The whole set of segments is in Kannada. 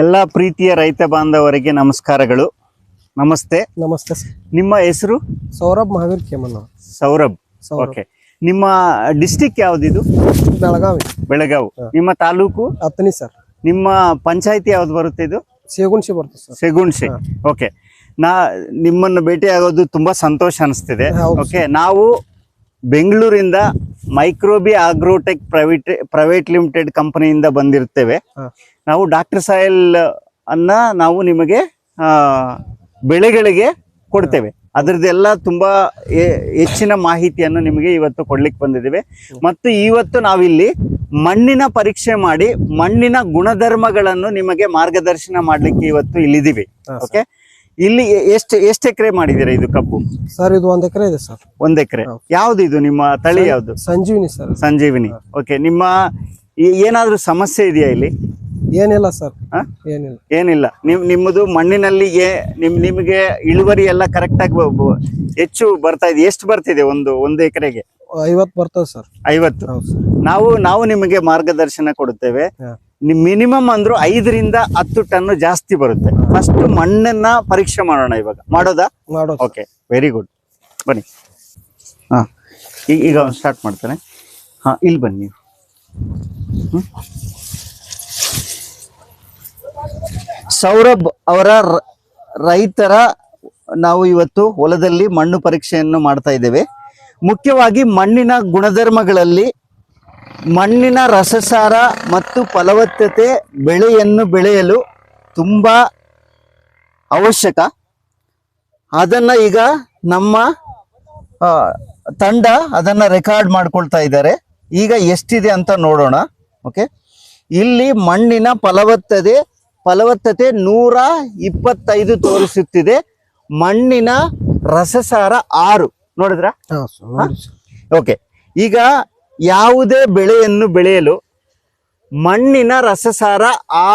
ಎಲ್ಲ ಪ್ರೀತಿಯ ರೈತ ಬಾಂಧವರಿಗೆ ನಮಸ್ಕಾರಗಳು. ನಮಸ್ತೆ. ನಮಸ್ತೆ ಸರ್. ನಿಮ್ಮ ಹೆಸರು? ಸೌರಭ್ ಮಹಾವೀರ್ ಅವ್ರು. ಸೌರಭ್. ಸೌರಭ್. ಓಕೆ ನಿಮ್ಮ ಡಿಸ್ಟಿಕ್ ಯಾವ್ದಿದು ಬೆಳಗಾವಿ. ಬೆಳಗಾವಿ. ನಿಮ್ಮ ತಾಲೂಕು? ಹತ್ತನಿ ಸರ್. ನಿಮ್ಮ ಪಂಚಾಯತಿ ಯಾವ್ದು ಬರುತ್ತೆ ಇದು? ಸೇಗುಣ್ಸಿ ಬರುತ್ತೆ ಸರ್. ಸೆಗುಣ್ಸಿ ಓಕೆ ನಾ ನಿಮ್ಮನ್ನು ಭೇಟಿ ಆಗೋದು ತುಂಬಾ ಸಂತೋಷ ಅನಿಸ್ತಿದೆ. ಹೌದು ಓಕೆ ನಾವು ಬೆಂಗಳೂರಿಂದ Microbi Agrotech private private limited ಕಂಪನಿಯಿಂದ ಬಂದಿರ್ತೇವೆ. ನಾವು ಡಾಕ್ಟರ್ ಸಾಯಿಲ್ ಅನ್ನ ನಾವು ನಿಮಗೆ ಬೆಳೆಗಳಿಗೆ ಕೊಡ್ತೇವೆ. ಅದರದ್ದೆಲ್ಲ ತುಂಬಾ ಹೆಚ್ಚಿನ ಮಾಹಿತಿಯನ್ನು ನಿಮಗೆ ಇವತ್ತು ಕೊಡ್ಲಿಕ್ಕೆ ಬಂದಿದ್ದೇವೆ. ಮತ್ತು ಇವತ್ತು ನಾವಿಲ್ಲಿ ಮಣ್ಣಿನ ಪರೀಕ್ಷೆ ಮಾಡಿ ಮಣ್ಣಿನ ಗುಣಧರ್ಮಗಳನ್ನು ನಿಮಗೆ ಮಾರ್ಗದರ್ಶನ ಮಾಡಲಿಕ್ಕೆ ಇವತ್ತು ಇಲ್ಲಿದ್ದೀವಿ. ಓಕೆ? ಇಲ್ಲಿ ಎಷ್ಟು ಎಷ್ಟು ಎಕರೆ ಮಾಡಿದ್ದೀರಾ ಇದು ಕಬ್ಬು? ಸರ್ ಇದು ಒಂದ್ ಎಕರೆ ಇದೆ ಸರ್. ಒಂದ್ ಎಕರೆ. ಯಾವ್ದು ಇದು ನಿಮ್ಮ ತಳಿ ಯಾವ್ದು? ಸಂಜೀವಿನಿ ಸರ್. ಸಂಜೀವಿನಿ. ಓಕೆ ನಿಮ್ಮ ಈ- ಏನಾದ್ರೂ ಸಮಸ್ಯೆ ಇದೆಯಾ ಇಲ್ಲಿ? ಏನಿಲ್ಲ ಸರ್? ಏನಿಲ್ಲ. ಏನಿಲ್ಲ. ನಿಮ್ ನಿಮ್ಮದು ಮಣ್ಣಿನಲ್ಲಿ ಏ- ನಿಮ್ ನಿಮಗೆ ಇಳುವರಿ ಎಲ್ಲ ಕರೆಕ್ಟ್ ಆಗಿ ಬ- ಬ- ಹೆಚ್ಚು ಬರ್ತಾ ಇದೆ. ಎಷ್ಟು ಬರ್ತಿದೆ ಒಂದು ಒಂದು ಎಕರೆಗೆ? ಐವತ್ತು ಬರ್ತದೆ ಸರ್. ಐವತ್ತು. ಹೌದು ಸರ್. ನಾವು ನಾವು ನಿಮಗೆ ಮಾರ್ಗದರ್ಶನ ಕೊಡುತ್ತೇವೆ. ಹಾ. ನಿಮ್ ಮಿನಿಮಮ್ ಅಂದ್ರೂ ಐದರಿಂದ ಹತ್ತು ಟನ್ ಜಾಸ್ತಿ ಬರುತ್ತೆ. ಫಸ್ಟ್ ಮಣ್ಣನ್ನ ಪರೀಕ್ಷೆ ಮಾಡೋಣ ಇವಾಗ. ಮಾಡೋದಾ? ಮಾಡೋ ಓಕೆ ವೆರಿ ಗುಡ್ ಬನ್ನಿ. ಹಾ ಈಗ ಸ್ಟಾರ್ಟ್ ಮಾಡ್ತಾನೆ. ಹಾ ಇಲ್ಲಿ ಬನ್ನಿ ನೀವು. ಸೌರಭ್ ಅವರ ರೈತರ ನಾವು ಇವತ್ತು ಹೊಲದಲ್ಲಿ ಮಣ್ಣು ಪರೀಕ್ಷೆಯನ್ನು ಮಾಡ್ತಾ ಇದ್ದೇವೆ. ಮುಖ್ಯವಾಗಿ ಮಣ್ಣಿನ ಗುಣಧರ್ಮಗಳಲ್ಲಿ ಮಣ್ಣಿನ ರಸಸಾರ ಮತ್ತು ಫಲವತ್ತತೆ ಬೆಳೆಯನ್ನು ಬೆಳೆಯಲು ತುಂಬ ಅವಶ್ಯಕ. ಅದನ್ನ ಈಗ ನಮ್ಮ ತಂಡ ಅದನ್ನ ರೆಕಾರ್ಡ್ ಮಾಡ್ಕೊಳ್ತಾ ಇದ್ದಾರೆ. ಈಗ ಎಷ್ಟಿದೆ ಅಂತ ನೋಡೋಣ. ಓಕೆ? ಇಲ್ಲಿ ಮಣ್ಣಿನ ಫಲವತ್ತತೆ ಫಲವತ್ತತೆ ನೂರ ಇಪ್ಪತ್ತೈದು ತೋರಿಸುತ್ತಿದೆ. ಮಣ್ಣಿನ ರಸಸಾರ ಆರು. ನೋಡಿದ್ರ? ಓಕೆ. ಈಗ ಯಾವುದೇ ಬೆಳೆಯನ್ನು ಬೆಳೆಯಲು ಮಣ್ಣಿನ ರಸಸಾರ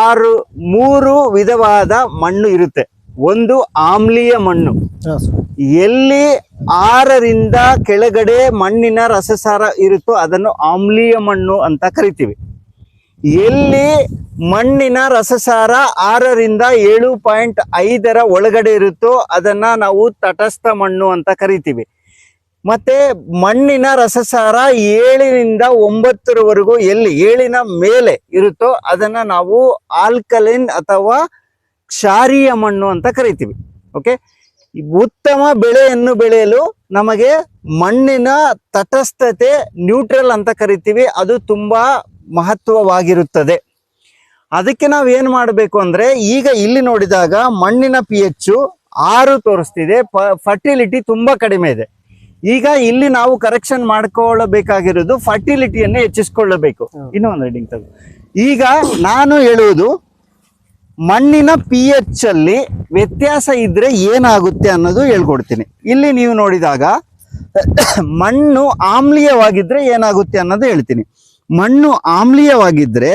ಆರು ಮೂರು ವಿಧವಾದ ಮಣ್ಣು ಇರುತ್ತೆ. ಒಂದು ಆಮ್ಲೀಯ ಮಣ್ಣು. ಎಲ್ಲಿ ಆರರಿಂದ ಕೆಳಗಡೆ ಮಣ್ಣಿನ ರಸಸಾರ ಇರುತ್ತೋ ಅದನ್ನು ಆಮ್ಲೀಯ ಮಣ್ಣು ಅಂತ ಕರಿತೀವಿ. ಎಲ್ಲಿ ಮಣ್ಣಿನ ರಸಸಾರ ಆರರಿಂದ ಏಳು ಪಾಯಿಂಟ್ ಐದರ ಒಳಗಡೆ ಇರುತ್ತೋ ಅದನ್ನ ನಾವು ತಟಸ್ಥ ಮಣ್ಣು ಅಂತ ಕರಿತೀವಿ. ಮತ್ತೆ ಮಣ್ಣಿನ ರಸಸಾರ ಏಳಿನಿಂದ ಒಂಬತ್ತರವರೆಗೂ ಎಲ್ಲಿ ಏಳಿನ ಮೇಲೆ ಇರುತ್ತೋ ಅದನ್ನ ನಾವು ಆಲ್ಕಲಿನ್ ಅಥವಾ ಕ್ಷಾರೀಯ ಮಣ್ಣು ಅಂತ ಕರಿತೀವಿ, ಓಕೆ? ಉತ್ತಮ ಬೆಳೆಯನ್ನು ಬೆಳೆಯಲು ನಮಗೆ ಮಣ್ಣಿನ ತಟಸ್ಥತೆ ನ್ಯೂಟ್ರಲ್ ಅಂತ ಕರಿತೀವಿ, ಅದು ತುಂಬಾ ಮಹತ್ವವಾಗಿರುತ್ತದೆ. ಅದಕ್ಕೆ ನಾವು ಏನು ಮಾಡಬೇಕು ಅಂದ್ರೆ, ಈಗ ಇಲ್ಲಿ ನೋಡಿದಾಗ ಮಣ್ಣಿನ ಪಿ ಎಚ್ ಆರು ತೋರಿಸ್ತಿದೆ ಫರ್ಟಿಲಿಟಿ ತುಂಬಾ ಕಡಿಮೆ ಇದೆ. ಈಗ ಇಲ್ಲಿ ನಾವು ಕರೆಕ್ಷನ್ ಮಾಡ್ಕೊಳ್ಳಬೇಕಾಗಿರೋದು ಫರ್ಟಿಲಿಟಿಯನ್ನು ಹೆಚ್ಚಿಸ್ಕೊಳ್ಳಬೇಕು. ಇನ್ನೊಂದು ರೀಡಿಂಗ್ ತಗೋ. ಈಗ ನಾನು ಹೇಳುವುದು ಮಣ್ಣಿನ ಪಿ ಎಚ್ ಅಲ್ಲಿ ವ್ಯತ್ಯಾಸ ಇದ್ರೆ ಏನಾಗುತ್ತೆ ಅನ್ನೋದು ಹೇಳ್ಕೊಡ್ತೀನಿ. ಇಲ್ಲಿ ನೀವು ನೋಡಿದಾಗ ಮಣ್ಣು ಆಮ್ಲೀಯವಾಗಿದ್ರೆ ಏನಾಗುತ್ತೆ ಅನ್ನೋದು ಹೇಳ್ತೀನಿ. ಮಣ್ಣು ಆಮ್ಲೀಯವಾಗಿದ್ರೆ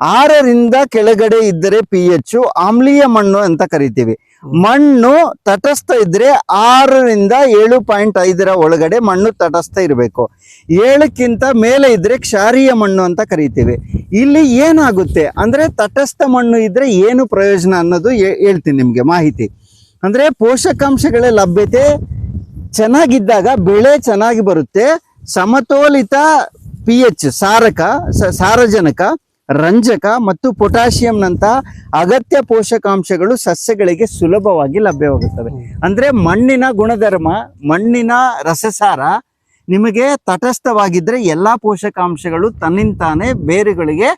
ಆರರಿಂದ ಕೆಳಗಡೆ ಇದ್ದರೆ ಪಿ ಎಚ್ ಆಮ್ಲೀಯ ಮಣ್ಣು ಅಂತ ಕರಿತೀವಿ. ಮಣ್ಣು ತಟಸ್ಥ ಇದ್ರೆ ಆರರಿಂದ ಏಳು ಪಾಯಿಂಟ್ ಐದರ ಒಳಗಡೆ ಮಣ್ಣು ತಟಸ್ಥ ಇರಬೇಕು. ಏಳಕ್ಕಿಂತ ಮೇಲೆ ಇದ್ರೆ ಕ್ಷಾರೀಯ ಮಣ್ಣು ಅಂತ ಕರಿತೀವಿ. ಇಲ್ಲಿ ಏನಾಗುತ್ತೆ ಅಂದ್ರೆ ತಟಸ್ಥ ಮಣ್ಣು ಇದ್ರೆ ಏನು ಪ್ರಯೋಜನ ಅನ್ನೋದು ಹೇಳ್ತೀನಿ ನಿಮ್ಗೆ ಮಾಹಿತಿ. ಅಂದ್ರೆ ಪೋಷಕಾಂಶಗಳ ಲಭ್ಯತೆ ಚೆನ್ನಾಗಿದ್ದಾಗ ಬೆಳೆ ಚೆನ್ನಾಗಿ ಬರುತ್ತೆ. ಸಮತೋಲಿತ ಪಿ ಸಾರಕ ಸಾರಜನಕ ರಂಜಕ ಮತ್ತು ಪೊಟ್ಯಾಷಿಯಂನಂತ ಅಗತ್ಯ ಪೋಷಕಾಂಶಗಳು ಸಸ್ಯಗಳಿಗೆ ಸುಲಭವಾಗಿ ಲಭ್ಯವಾಗುತ್ತವೆ. ಅಂದ್ರೆ ಮಣ್ಣಿನ ಗುಣಧರ್ಮ, ಮಣ್ಣಿನ ರಸಸಾರ ನಿಮಗೆ ತಟಸ್ಥವಾಗಿದ್ರೆ ಎಲ್ಲಾ ಪೋಷಕಾಂಶಗಳು ತನ್ನಿಂತಾನೆ ಬೇರುಗಳಿಗೆ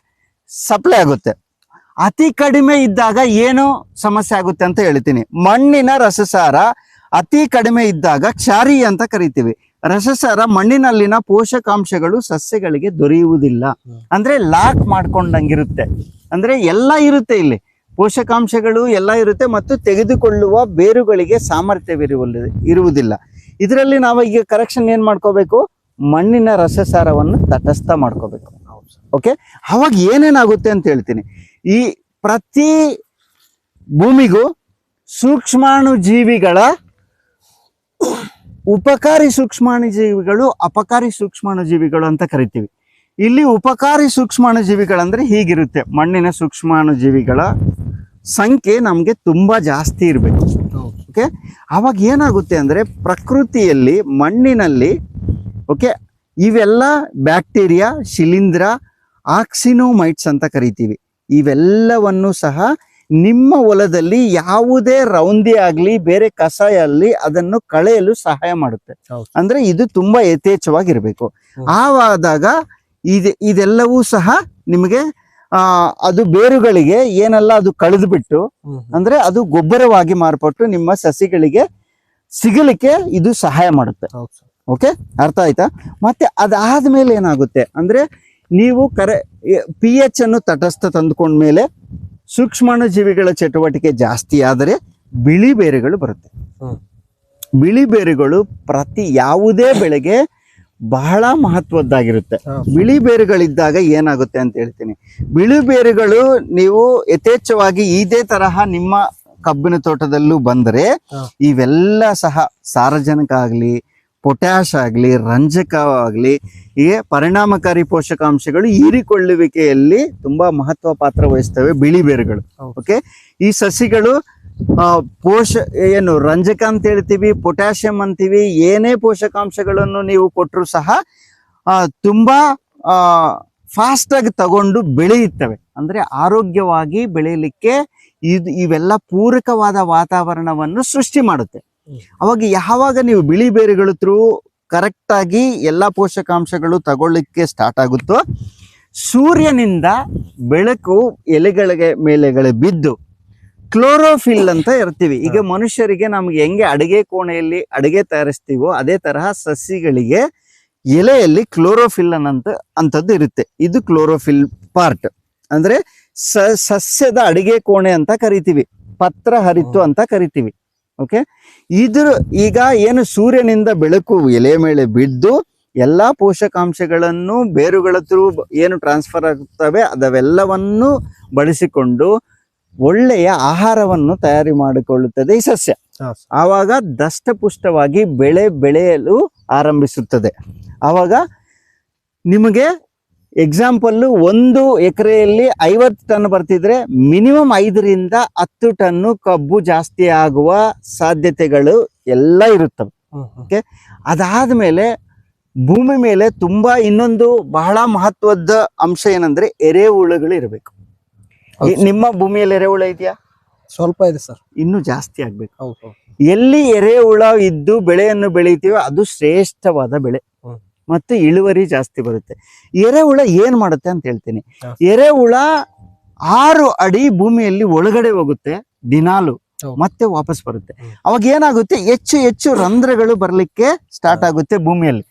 ಸಪ್ಲೈ ಆಗುತ್ತೆ. ಅತಿ ಕಡಿಮೆ ಇದ್ದಾಗ ಏನು ಸಮಸ್ಯೆ ಆಗುತ್ತೆ ಅಂತ ಹೇಳ್ತೀನಿ. ಮಣ್ಣಿನ ರಸಸಾರ ಅತಿ ಕಡಿಮೆ ಇದ್ದಾಗ ಕ್ಷಾರಿ ಅಂತ ಕರಿತೀವಿ. ರಸಸಾರ ಮಣ್ಣಿನಲ್ಲಿನ ಪೋಷಕಾಂಶಗಳು ಸಸ್ಯಗಳಿಗೆ ದೊರೆಯುವುದಿಲ್ಲ. ಅಂದ್ರೆ ಲಾಕ್ ಮಾಡ್ಕೊಂಡಂಗಿರುತ್ತೆ. ಅಂದ್ರೆ ಎಲ್ಲ ಇರುತ್ತೆ ಇಲ್ಲಿ. ಪೋಷಕಾಂಶಗಳು ಎಲ್ಲ ಇರುತ್ತೆ ಮತ್ತು ತೆಗೆದುಕೊಳ್ಳುವ ಬೇರುಗಳಿಗೆ ಸಾಮರ್ಥ್ಯವಿರುವ ಇರುವುದಿಲ್ಲ. ಇದರಲ್ಲಿ ನಾವು ಈಗ ಕರೆಕ್ಷನ್ ಏನ್ ಮಾಡ್ಕೋಬೇಕು? ಮಣ್ಣಿನ ರಸಸಾರವನ್ನು ತಟಸ್ಥ ಮಾಡ್ಕೋಬೇಕು. ಓಕೆ ಅವಾಗ ಏನೇನಾಗುತ್ತೆ ಅಂತ ಹೇಳ್ತೀನಿ. ಈ ಪ್ರತಿ ಭೂಮಿಗೂ ಸೂಕ್ಷ್ಮಾಣು ಜೀವಿಗಳ ಉಪಕಾರಿ ಸೂಕ್ಷ್ಮಾಣು ಜೀವಿಗಳು ಅಪಕಾರಿ ಸೂಕ್ಷ್ಮಾಣುಜೀವಿಗಳು ಅಂತ ಕರಿತೀವಿ. ಇಲ್ಲಿ ಉಪಕಾರಿ ಸೂಕ್ಷ್ಮಾಣು ಜೀವಿಗಳಂದ್ರೆ ಹೀಗಿರುತ್ತೆ. ಮಣ್ಣಿನ ಸೂಕ್ಷ್ಮಾಣು ಜೀವಿಗಳ ಸಂಖ್ಯೆ ನಮಗೆ ತುಂಬ ಜಾಸ್ತಿ ಇರಬೇಕು. ಓಕೆ? ಆವಾಗ ಏನಾಗುತ್ತೆ ಅಂದರೆ ಪ್ರಕೃತಿಯಲ್ಲಿ, ಮಣ್ಣಿನಲ್ಲಿ, ಓಕೆ, ಇವೆಲ್ಲ ಬ್ಯಾಕ್ಟೀರಿಯಾ, ಶಿಲೀಂಧ್ರ, ಆಕ್ಸಿನೋಮೈಟ್ಸ್ ಅಂತ ಕರಿತೀವಿ. ಇವೆಲ್ಲವನ್ನು ಸಹ ನಿಮ್ಮ ಹೊಲದಲ್ಲಿ ಯಾವುದೇ ರೌಂದಿ ಆಗ್ಲಿ ಬೇರೆ ಕಸ ಆಗ್ಲಿ ಅದನ್ನು ಕಳೆಯಲು ಸಹಾಯ ಮಾಡುತ್ತೆ. ಅಂದ್ರೆ ಇದು ತುಂಬಾ ಯಥೇಚ್ಛವಾಗಿರ್ಬೇಕು. ಆವಾದಾಗ ಇದು ಇದೆಲ್ಲವೂ ಸಹ ನಿಮಗೆ ಆ ಅದು ಬೇರುಗಳಿಗೆ ಏನೆಲ್ಲ ಅದು ಕಳೆದು ಬಿಟ್ಟು. ಅಂದ್ರೆ ಅದು ಗೊಬ್ಬರವಾಗಿ ಮಾರ್ಪಟ್ಟು ನಿಮ್ಮ ಸಸಿಗಳಿಗೆ ಸಿಗಲಿಕ್ಕೆ ಇದು ಸಹಾಯ ಮಾಡುತ್ತೆ. ಓಕೆ? ಅರ್ಥ ಆಯ್ತಾ? ಮತ್ತೆ ಅದಾದ್ಮೇಲೆ ಏನಾಗುತ್ತೆ ಅಂದ್ರೆ ನೀವು ಕರೆ ಪಿ ಎಚ್ ಅನ್ನು ತಟಸ್ಥ ತಂದುಕೊಂಡ್ಮೇಲೆ ಸೂಕ್ಷ್ಮಾಣು ಜೀವಿಗಳ ಚಟುವಟಿಕೆ ಜಾಸ್ತಿ ಆದರೆ ಬಿಳಿ ಬೇರುಗಳು ಬರುತ್ತೆ. ಬಿಳಿ ಬೇರುಗಳು ಪ್ರತಿ ಯಾವುದೇ ಬೆಳೆಗೆ ಬಹಳ ಮಹತ್ವದ್ದಾಗಿರುತ್ತೆ. ಬಿಳಿ ಬೇರುಗಳಿದ್ದಾಗ ಏನಾಗುತ್ತೆ ಅಂತ ಹೇಳ್ತೀನಿ ಬಿಳಿ ಬೇರುಗಳು ನೀವು ಯಥೇಚ್ಛವಾಗಿ ಇದೇ ತರಹ ನಿಮ್ಮ ಕಬ್ಬಿನ ತೋಟದಲ್ಲೂ ಬಂದರೆ. ಇವೆಲ್ಲ ಸಹ ಸಾರಜನಕ ಆಗಲಿ ಪೊಟ್ಯಾಶ್ ಆಗಲಿ ರಂಜಕ ಆಗಲಿ ಹೀಗೆ ಪರಿಣಾಮಕಾರಿ ಪೋಷಕಾಂಶಗಳು ಹೀರಿಕೊಳ್ಳುವಿಕೆಯಲ್ಲಿ ತುಂಬ ಮಹತ್ವ ಪಾತ್ರ ವಹಿಸ್ತವೆ ಬಿಳಿ ಬೇರುಗಳು. ಓಕೆ ಈ ಸಸಿಗಳು ಪೋಷ ಏನು ರಂಜಕ ಅಂತ ಹೇಳ್ತೀವಿ ಪೊಟ್ಯಾಷಿಯಂ ಅಂತೀವಿ ಏನೇ ಪೋಷಕಾಂಶಗಳನ್ನು ನೀವು ಕೊಟ್ಟರು ಸಹ ತುಂಬ ಫಾಸ್ಟಾಗಿ ಫಾಸ್ಟ್ ಆಗಿ ತಗೊಂಡು ಬೆಳೆಯುತ್ತವೆ. ಅಂದ್ರೆ ಆರೋಗ್ಯವಾಗಿ ಬೆಳೆಯಲಿಕ್ಕೆ ಇದು ಇವೆಲ್ಲ ಪೂರಕವಾದ ವಾತಾವರಣವನ್ನು ಸೃಷ್ಟಿ ಮಾಡುತ್ತೆ. ಅವಾಗ ಯಾವಾಗ ನೀವು ಬಿಳಿ ಬೇರುಗಳು ತ್ರೂ ಕರೆಕ್ಟ್ ಆಗಿ ಎಲ್ಲಾ ಪೋಷಕಾಂಶಗಳು ತಗೊಳ್ಳಿಕ್ಕೆ ಸ್ಟಾರ್ಟ್ ಆಗುತ್ತೋ ಸೂರ್ಯನಿಂದ ಬೆಳಕು ಎಲೆಗಳಿಗೆ ಮೇಲೆಗಳು ಬಿದ್ದು ಕ್ಲೋರೋಫಿಲ್ ಅಂತ ಇರ್ತೀವಿ. ಈಗ ಮನುಷ್ಯರಿಗೆ ನಮ್ಗೆ ಹೆಂಗೆ ಅಡಿಗೆ ಕೋಣೆಯಲ್ಲಿ ಅಡಿಗೆ ತಯಾರಿಸ್ತೀವೋ ಅದೇ ತರಹ ಸಸಿಗಳಿಗೆ ಎಲೆಯಲ್ಲಿ ಕ್ಲೋರೋಫಿಲ್ ಅನ್ನಂತ ಅಂತದ್ದು ಇರುತ್ತೆ. ಇದು ಕ್ಲೋರೋಫಿಲ್ ಪಾರ್ಟ್ ಅಂದ್ರೆ ಸ ಸಸ್ಯದ ಅಡಿಗೆ ಕೋಣೆ ಅಂತ ಕರಿತೀವಿ. ಪತ್ರ ಹರಿತು ಅಂತ ಕರಿತೀವಿ. ಓಕೆ ಇದ್ರ ಈಗ ಏನು ಸೂರ್ಯನಿಂದ ಬೆಳಕು ಎಲೆ ಮೇಲೆ ಬಿದ್ದು ಎಲ್ಲಾ ಪೋಷಕಾಂಶಗಳನ್ನು ಬೇರುಗಳ ಥ್ರೂ ಏನು ಟ್ರಾನ್ಸ್ಫರ್ ಆಗುತ್ತವೆ ಅದವೆಲ್ಲವನ್ನು ಬಳಸಿಕೊಂಡು ಒಳ್ಳೆಯ ಆಹಾರವನ್ನು ತಯಾರಿ ಮಾಡಿಕೊಳ್ಳುತ್ತದೆ ಈ ಸಸ್ಯ. ಆವಾಗ ದಷ್ಟಪುಷ್ಟವಾಗಿ ಬೆಳೆ ಬೆಳೆಯಲು ಆರಂಭಿಸುತ್ತದೆ. ಆವಾಗ ನಿಮಗೆ ಎಕ್ಸಾಂಪಲ್ಲು ಒಂದು ಎಕರೆಯಲ್ಲಿ ಐವತ್ತು ಟನ್ ಬರ್ತಿದ್ರೆ ಮಿನಿಮಮ್ ಐದರಿಂದ ಹತ್ತು ಟನ್ನು ಕಬ್ಬು ಜಾಸ್ತಿ ಆಗುವ ಸಾಧ್ಯತೆಗಳು ಎಲ್ಲ ಇರುತ್ತವೆ. ಓಕೆ ಅದಾದ ಮೇಲೆ ಭೂಮಿ ಮೇಲೆ ತುಂಬ ಇನ್ನೊಂದು ಬಹಳ ಮಹತ್ವದ ಅಂಶ ಏನಂದ್ರೆ ಎರೆಹುಳುಗಳು ಇರಬೇಕು. ನಿಮ್ಮ ಭೂಮಿಯಲ್ಲಿ ಎರೆಹುಳ ಇದೆಯಾ? ಸ್ವಲ್ಪ ಇದೆ ಸರ್. ಇನ್ನೂ ಜಾಸ್ತಿ ಆಗ್ಬೇಕು. ಎಲ್ಲಿ ಎರೆಹುಳ ಇದ್ದು ಬೆಳೆಯನ್ನು ಬೆಳಿತೀವೋ ಅದು ಶ್ರೇಷ್ಠವಾದ ಬೆಳೆ. ಮತ್ತು ಇಳುವರಿ ಜಾಸ್ತಿ ಬರುತ್ತೆ. ಎರೆಹುಳ ಏನು ಮಾಡುತ್ತೆ ಅಂತ ಹೇಳ್ತೀನಿ. ಎರೆಹುಳ ಆರು ಅಡಿ ಭೂಮಿಯಲ್ಲಿ ಒಳಗಡೆ ಹೋಗುತ್ತೆ ದಿನಾಲು ಮತ್ತೆ ವಾಪಸ್ ಬರುತ್ತೆ. ಅವಾಗ ಏನಾಗುತ್ತೆ? ಹೆಚ್ಚು ಹೆಚ್ಚು ರಂಧ್ರಗಳು ಬರಲಿಕ್ಕೆ ಸ್ಟಾರ್ಟ್ ಆಗುತ್ತೆ ಭೂಮಿಯಲ್ಲಿ.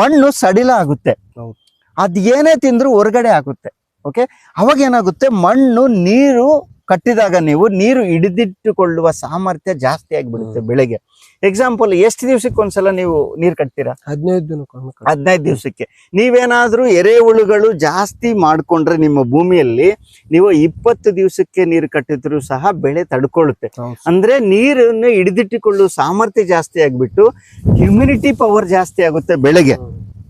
ಮಣ್ಣು ಸಡಿಲ ಆಗುತ್ತೆ. ಅದ್ ಏನೇ ತಿಂದ್ರು ಹೊರಗಡೆ ಆಗುತ್ತೆ. ಓಕೆ ಅವಾಗ ಏನಾಗುತ್ತೆ? ಮಣ್ಣು ನೀರು ಕಟ್ಟಿದಾಗ ನೀವು ನೀರು ಹಿಡಿದಿಟ್ಟುಕೊಳ್ಳುವ ಸಾಮರ್ಥ್ಯ ಜಾಸ್ತಿ ಆಗಿಬಿಡುತ್ತೆ ಬೆಳೆಗೆ. ಎಕ್ಸಾಂಪಲ್ ಎಷ್ಟು ದಿವ್ಸಕ್ಕೆ ಒಂದ್ಸಲ ನೀವು ನೀರು ಕಟ್ತೀರಾ? ಹದಿನೈದು ದಿನ ಕಟ್- ಹದಿನೈದು ದಿವಸಕ್ಕೆ. ನೀವೇನಾದ್ರೂ ಎರೆಹುಳುಗಳು ಜಾಸ್ತಿ ಮಾಡ್ಕೊಂಡ್ರೆ ನಿಮ್ಮ ಭೂಮಿಯಲ್ಲಿ ನೀವು ಇಪ್ಪತ್ತು ದಿವಸಕ್ಕೆ ನೀರು ಕಟ್ಟಿದ್ರು ಸಹ ಬೆಳೆ ತಡ್ಕೊಳ್ಳುತ್ತೆ. ಅಂದ್ರೆ ನೀರನ್ನು ಹಿಡಿದಿಟ್ಟುಕೊಳ್ಳುವ ಸಾಮರ್ಥ್ಯ ಜಾಸ್ತಿ ಆಗ್ಬಿಟ್ಟು ಹ್ಯುಮಿನಿಟಿ ಪವರ್ ಜಾಸ್ತಿ ಆಗುತ್ತೆ ಬೆಳೆಗೆ.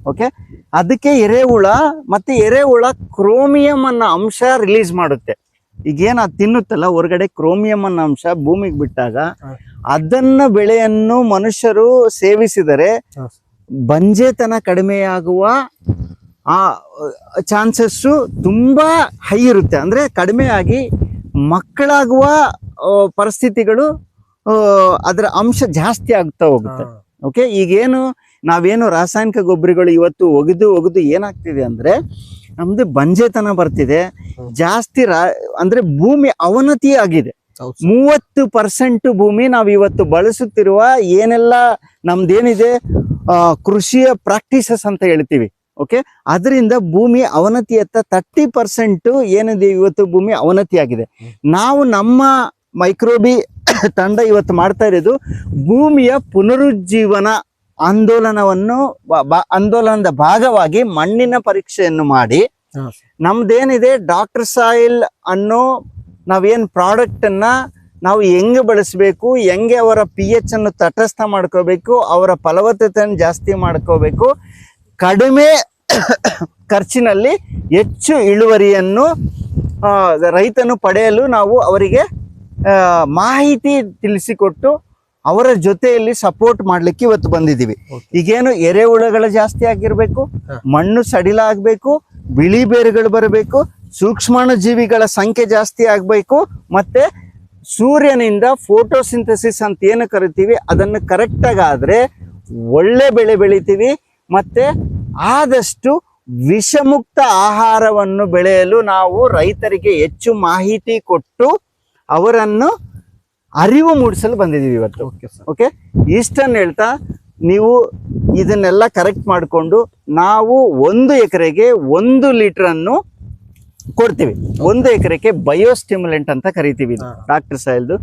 ಓಕೆ ಅದಕ್ಕೆ ಎರೆಹುಳ ಮತ್ತೆ ಎರೆಹುಳ ಕ್ರೋಮಿಯಂ ಅನ್ನೋ ಅಂಶ ರಿಲೀಸ್ ಮಾಡುತ್ತೆ. ಈಗೇನು ಅದು ತಿನ್ನುತ್ತಲ್ಲ ಹೊರಗಡೆ ಕ್ರೋಮಿಯಂ ಅನ್ನೋ ಅಂಶ ಭೂಮಿಗೆ ಬಿಟ್ಟಾಗ ಅದನ್ನ ಬೆಳೆಯನ್ನು ಮನುಷ್ಯರು ಸೇವಿಸಿದರೆ ಬಂಜೆತನ ಕಡಿಮೆಯಾಗುವ ಆ ಚಾನ್ಸಸ್ಸು ತುಂಬಾ ಹೈ ಇರುತ್ತೆ. ಅಂದ್ರೆ ಕಡಿಮೆಯಾಗಿ ಮಕ್ಕಳಾಗುವ ಪರಿಸ್ಥಿತಿಗಳು ಅದರ ಅಂಶ ಜಾಸ್ತಿ ಆಗ್ತಾ ಹೋಗುತ್ತೆ. ಓಕೆ? ಈಗೇನು ನಾವೇನು ರಾಸಾಯನಿಕ ಗೊಬ್ಬರಗಳು ಇವತ್ತು ಒಗೆದು ಒಗೆದು ಏನಾಗ್ತಿದೆ ಅಂದ್ರೆ ನಮ್ದು ಬಂಜೆತನ ಬರ್ತಿದೆ. ಜಾಸ್ತಿ ರಾ ಅಂದ್ರೆ ಭೂಮಿ ಅವನತಿ ಆಗಿದೆ. ಮೂವತ್ತು ಪರ್ಸೆಂಟ್ ಭೂಮಿ ನಾವು ಇವತ್ತು ಬಳಸುತ್ತಿರುವ ಏನೆಲ್ಲ ನಮ್ದೇನಿದೆ? ಆ, ಕೃಷಿಯ ಪ್ರಾಕ್ಟೀಸಸ್ ಅಂತ ಹೇಳ್ತೀವಿ. ಓಕೆ? ಅದರಿಂದ ಭೂಮಿ ಅವನತಿಯತ್ತ ತರ್ಟಿ ಪರ್ಸೆಂಟ್ ಏನಿದೆ ಇವತ್ತು ಭೂಮಿ ಅವನತಿ ಆಗಿದೆ. ನಾವು ನಮ್ಮ ಮೈಕ್ರೋಬಿ ತಂಡ ಇವತ್ತು ಮಾಡ್ತಾ ಇರೋದು ಭೂಮಿಯ ಪುನರುಜ್ಜೀವನ ಆಂದೋಲನವನ್ನು ಆಂದೋಲನದ ಭಾಗವಾಗಿ ಮಣ್ಣಿನ ಪರೀಕ್ಷೆಯನ್ನು ಮಾಡಿ. ನಮ್ದೇನಿದೆ ಡಾಕ್ಟರ್ ಸಾಯಿಲ್ ಅನ್ನೋ ನಾವೇನ್ ಪ್ರಾಡಕ್ಟ್ ಅನ್ನ ನಾವು ಹೆಂಗೆ ಬಳಸಬೇಕು ಹೆಂಗೆ ಅವರ ಪಿ ಎಚ್ ಅನ್ನು ತಟಸ್ಥ ಮಾಡ್ಕೋಬೇಕು ಅವರ ಫಲವತ್ತತೆಯನ್ನು ಜಾಸ್ತಿ ಮಾಡ್ಕೋಬೇಕು ಕಡಿಮೆ ಖರ್ಚಿನಲ್ಲಿ ಹೆಚ್ಚು ಇಳುವರಿಯನ್ನು ರೈತನು ಪಡೆಯಲು ನಾವು ಅವರಿಗೆ ಮಾಹಿತಿ ತಿಳಿಸಿಕೊಟ್ಟು ಅವರ ಜೊತೆಯಲ್ಲಿ ಸಪೋರ್ಟ್ ಮಾಡ್ಲಿಕ್ಕೆ ಇವತ್ತು ಬಂದಿದ್ದೀವಿ. ಈಗೇನು ಎರೆಹುಳಗಳು ಜಾಸ್ತಿ ಆಗಿರ್ಬೇಕು ಮಣ್ಣು ಸಡಿಲ ಆಗ್ಬೇಕು ಬಿಳಿ ಬೇರುಗಳು ಬರಬೇಕು ಸೂಕ್ಷ್ಮಾಣು ಜೀವಿಗಳ ಸಂಖ್ಯೆ ಜಾಸ್ತಿ ಆಗ್ಬೇಕು ಮತ್ತೆ ಸೂರ್ಯನಿಂದ ಫೋಟೋಸಿಂಥಸಿಸ್ ಅಂತ ಏನು ಕರಿತೀವಿ ಅದನ್ನು ಕರೆಕ್ಟಾಗಿ ಆದ್ರೆ ಒಳ್ಳೆ ಬೆಳೆ ಬೆಳಿತೀವಿ ಮತ್ತೆ ಆದಷ್ಟು ವಿಷಮುಕ್ತ ಆಹಾರವನ್ನು ಬೆಳೆಯಲು ನಾವು ರೈತರಿಗೆ ಹೆಚ್ಚು ಮಾಹಿತಿ ಕೊಟ್ಟು ಅವರನ್ನು ಅರಿವು ಮೂಡಿಸಲು ಬಂದಿದ್ದೀವಿ ಇವತ್ತು. ಓಕೆ ಸರ್ ಓಕೆ ಇಷ್ಟನ್ನು ಹೇಳ್ತಾ ನೀವು ಇದನ್ನೆಲ್ಲ ಕರೆಕ್ಟ್ ಮಾಡಿಕೊಂಡು ನಾವು ಒಂದು ಎಕರೆಗೆ ಒಂದು ಲೀಟ್ರನ್ನು ಕೊಡ್ತೀವಿ. ಒಂದು ಎಕರೆಗೆ ಬಯೋಸ್ಟಿಮ್ಯುಲೆಂಟ್ ಅಂತ ಕರಿತೀವಿ. ಡಾಕ್ಟರ್ ಸಾಯಿಲ್ದು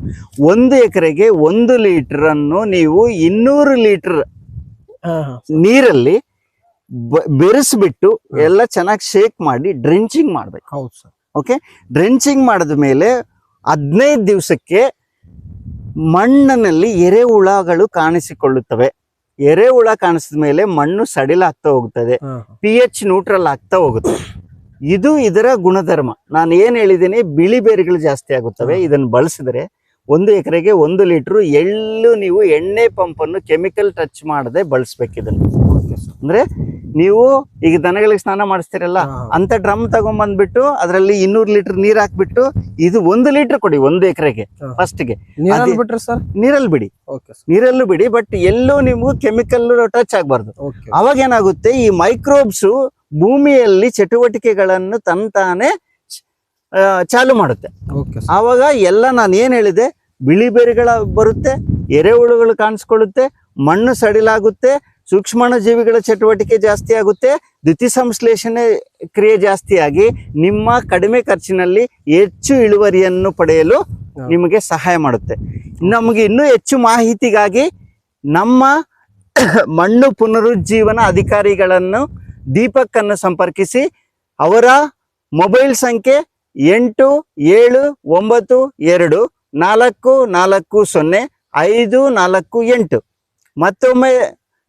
ಒಂದು ಎಕರೆಗೆ ಒಂದು ಲೀಟ್ರನ್ನು ನೀವು ಇನ್ನೂರು ಲೀಟರ್ ನೀರಲ್ಲಿ ಬೆರೆಸ್ಬಿಟ್ಟು ಎಲ್ಲ ಚೆನ್ನಾಗಿ ಶೇಕ್ ಮಾಡಿ ಡ್ರೆಂಚಿಂಗ್ ಮಾಡಬೇಕು. ಹೌದು ಸರ್ ಓಕೆ ಡ್ರೆಂಚಿಂಗ್ ಮಾಡಿದ ಮೇಲೆ ಹದಿನೈದು ದಿವಸಕ್ಕೆ ಮಣ್ಣಿನಲ್ಲಿ ಎರೆಹುಳಗಳು ಕಾಣಿಸಿಕೊಳ್ಳುತ್ತವೆ. ಎರೆಹುಳ ಕಾಣಿಸಿದ ಮೇಲೆ ಮಣ್ಣು ಸಡಿಲ ಆಗ್ತಾ ಹೋಗುತ್ತದೆ. ಪಿ ಎಚ್ ನ್ಯೂಟ್ರಲ್ ಆಗ್ತಾ ಹೋಗುತ್ತೆ ಇದು ಇದರ ಗುಣಧರ್ಮ. ನಾನು ಏನ್ ಹೇಳಿದ್ದೀನಿ? ಬಿಳಿ ಬೇರುಗಳು ಜಾಸ್ತಿ ಆಗುತ್ತವೆ. ಇದನ್ನು ಬಳಸಿದ್ರೆ ಒಂದು ಎಕರೆಗೆ ಒಂದು ಲೀಟ್ರು ಎಳ್ಳು ನೀವು ಎಣ್ಣೆ ಪಂಪನ್ನು ಕೆಮಿಕಲ್ ಟಚ್ ಮಾಡದೆ ಬಳಸ್ಬೇಕು ಇದನ್ನು. ಅಂದ್ರೆ ನೀವು ಈಗ ದನಗಳಿಗೆ ಸ್ನಾನ ಮಾಡಿಸ್ತೀರಲ್ಲ. ಅಂತ ಡ್ರಮ್ ತಗೊಂಡ್ಬಂದ್ಬಿಟ್ಟು ಅದರಲ್ಲಿ ಇನ್ನೂರು ಲೀಟರ್ ನೀರ್ ಹಾಕ್ಬಿಟ್ಟು ಇದು ಒಂದು ಲೀಟರ್ ಕೊಡಿ ಒಂದು ಎಕರೆಗೆ ಫಸ್ಟ್ಗೆ ಸರ್? ನೀರಲ್ಲಿ ಬಿಡಿ. ನೀರಲ್ಲೂ ಬಿಡಿ ಬಟ್ ಎಲ್ಲೂ ನಿಮ್ಗೆ ಕೆಮಿಕಲ್ ಟಚ್ ಆಗ್ಬಾರ್ದು. ಅವಾಗ ಏನಾಗುತ್ತೆ ಈ ಮೈಕ್ರೋಬ್ಸ್ ಭೂಮಿಯಲ್ಲಿ ಚಟುವಟಿಕೆಗಳನ್ನು ತಂತಾನೆ ಚಾಲು ಮಾಡುತ್ತೆ. ಆವಾಗ ಎಲ್ಲ ನಾನು ಏನ್ ಹೇಳಿದೆ ಬಿಳಿ ಬೇರುಗಳ ಬರುತ್ತೆ ಎರೆಹುಳುಗಳು ಕಾಣಿಸ್ಕೊಳ್ಳುತ್ತೆ ಮಣ್ಣು ಸಡಿಲಾಗುತ್ತೆ ಸೂಕ್ಷ್ಮಾಣು ಜೀವಿಗಳ ಚಟುವಟಿಕೆ ಜಾಸ್ತಿ ಆಗುತ್ತೆ ದ್ಯುತಿ ಸಂಶ್ಲೇಷಣೆ ಕ್ರಿಯೆ ಜಾಸ್ತಿಯಾಗಿ ನಿಮ್ಮ ಕಡಿಮೆ ಖರ್ಚಿನಲ್ಲಿ ಹೆಚ್ಚು ಇಳುವರಿಯನ್ನು ಪಡೆಯಲು ನಿಮಗೆ ಸಹಾಯ ಮಾಡುತ್ತೆ. ನಮಗೆ ಇನ್ನೂ ಹೆಚ್ಚು ಮಾಹಿತಿಗಾಗಿ ನಮ್ಮ ಮಣ್ಣು ಪುನರುಜ್ಜೀವನ ಅಧಿಕಾರಿಗಳನ್ನು ದೀಪಕ್ ಅನ್ನು ಸಂಪರ್ಕಿಸಿ ಅವರ ಮೊಬೈಲ್ ಸಂಖ್ಯೆ ಎಂಟು ಏಳು ಒಂಬತ್ತು ಎರಡು ನಾಲ್ಕು ನಾಲ್ಕು ಸೊನ್ನೆ ಐದು ನಾಲ್ಕು ಎಂಟು. ಮತ್ತೊಮ್ಮೆ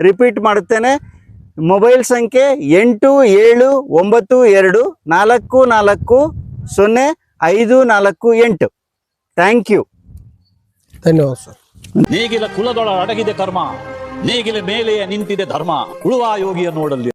ರಿಪೀಟ್ ಮಾಡುತ್ತೇನೆ. ಮೊಬೈಲ್ ಸಂಖ್ಯೆ ಎಂಟು ಏಳು ಒಂಬತ್ತು ಎರಡು ನಾಲ್ಕು ನಾಲ್ಕು ಸೊನ್ನೆ ಐದು ನಾಲ್ಕು ಎಂಟು. Thank you. ಧನ್ಯವಾದ ಸರ್. ನೇಗಿಲ ಕುಲದೊಳ ಅಡಗಿದೆ ಕರ್ಮ ನೇಗಿಲ ಮೇಲೆಯೇ ನಿಂತಿದೆ ಧರ್ಮ ಉಳುವ ಯೋಗಿಯ ನೋಡಲ್ಲಿ.